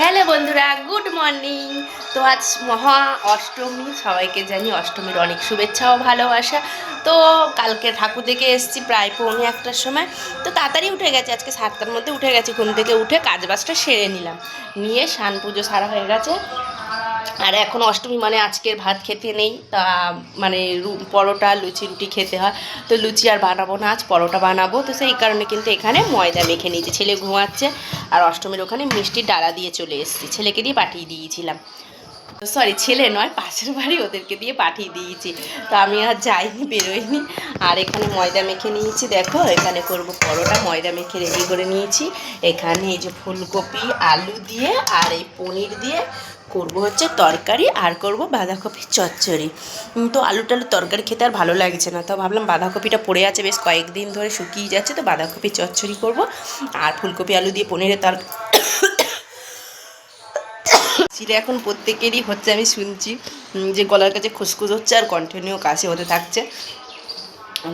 Hello বন্ধুরা, good morning. তো আজ মহা অষ্টমী, সবাইকে জানি অষ্টমীর অনেক শুভেচ্ছা ও ভালোবাসা। তো কালকে ঠাকুর দেখে এসেছি প্রায় পৌনে একটার সময়। তো তাড়াতাড়ি উঠে গেছে, আজকে সাতটার মধ্যে উঠে গেছি, ঘুম থেকে উঠে কাজবাজটা সেরে নিলাম। নিয়ে সান পুজো সারা হয়ে গেছে। আর এখন অষ্টমী মানে আজকের ভাত খেতে নেই, তা মানে পরোটা, লুচি, রুটি খেতে হয়। তো লুচি আর বানাবো না, আজ পরোটা বানাবো। তো সেই কারণে কিন্তু এখানে ময়দা মেখে নিয়েছি। ছেলে ঘুমাচ্ছে আর অষ্টমীর ওখানে মিষ্টির ডালা দিয়ে চলে এসেছি। ছেলেকে দিয়ে পাঠিয়ে দিয়েছিলাম। সরি ছেলে নয়, পাশের বাড়ি ওদেরকে দিয়ে পাঠিয়ে দিয়েছি। তো আমি আর যাইনি, বেরোইনি। আর এখানে ময়দা মেখে নিয়েছি। দেখো, এখানে করব পরোটা। ময়দা মেখে রেডি করে নিয়েছি। এখানে এই যে ফুলকপি, আলু দিয়ে আর এই পনির দিয়ে করব হচ্ছে তরকারি আর করব বাঁধাকপির চচ্চড়ি। তো আলু টালু তরকারি খেতে আর ভালো লাগছে না। তো ভাবলাম বাঁধাকপিটা পড়ে আছে, বেশ কয়েকদিন ধরে শুকিয়ে যাচ্ছে, তো বাঁধাকপির চচ্চড়ি করব। আর ফুলকপি আলু দিয়ে পনিরের তরকারি চিড়ে এখন প্রত্যেকেরই হচ্ছে আমি শুনছি যে গলার কাছে খুসখুস হচ্ছে আর কন্টিনিউ কাশি হতে থাকছে।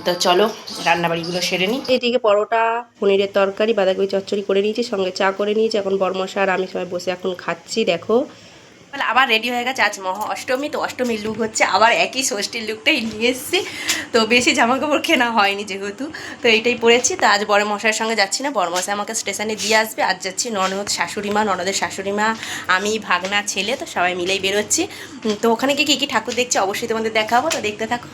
তো চলো, রান্নাবাড়িগুলো সেরে নিই এদিকে পরোটা, পনিরের তরকারি, বাঁধাকপি চচ্চড়ি করে নিয়েছি, সঙ্গে চা করে নিয়েছি। এখন বর্মশা আর আমি সবাই বসে এখন খাচ্ছি, দেখো। বলে আবার রেডি হয়ে গেছে। আজ মহা অষ্টমী তো অষ্টমীর লুক হচ্ছে আবার একই ষষ্ঠীর লুকটাই নিয়ে এসেছি। তো বেশি জামা কাপড় কেনা হয়নি যেহেতু, তো এইটাই পরেছি। তো আজ বড় মশাইয়ের সঙ্গে যাচ্ছি না বড় মশাই আমাকে স্টেশনে দিয়ে আসবে। আজ যাচ্ছি ননদ শাশুড়ি মা ননদের শাশুড়ি মা আমি, ভাগনা, ছেলে, তো সবাই মিলেই বেরোচ্ছি। তো ওখানে কী কী ঠাকুর দেখছি অবশ্যই তোমাদের দেখাবো, তো দেখতে থাকো।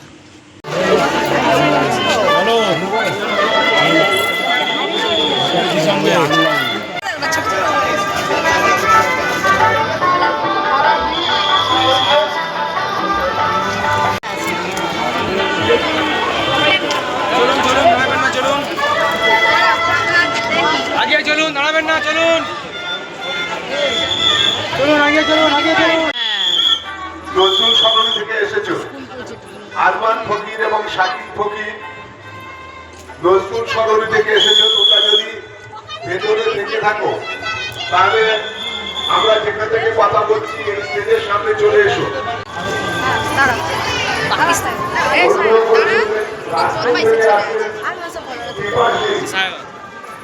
চলুন। চলুন আগে চলুন আগে চলুন। নজরুল সরণি থেকে এসেছ। আরমান ফকির এবং শাকিব ফকির নজরুল সরণি থেকে এসেছ। তোমরা যদি ভেতরে থেকে থাকো তাহলে আমরা যেখান থেকে কথা বলছি এই স্টেজের সামনে চলে এসো। করছি,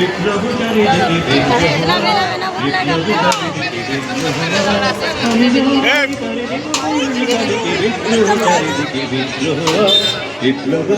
করছেন বিপ্লব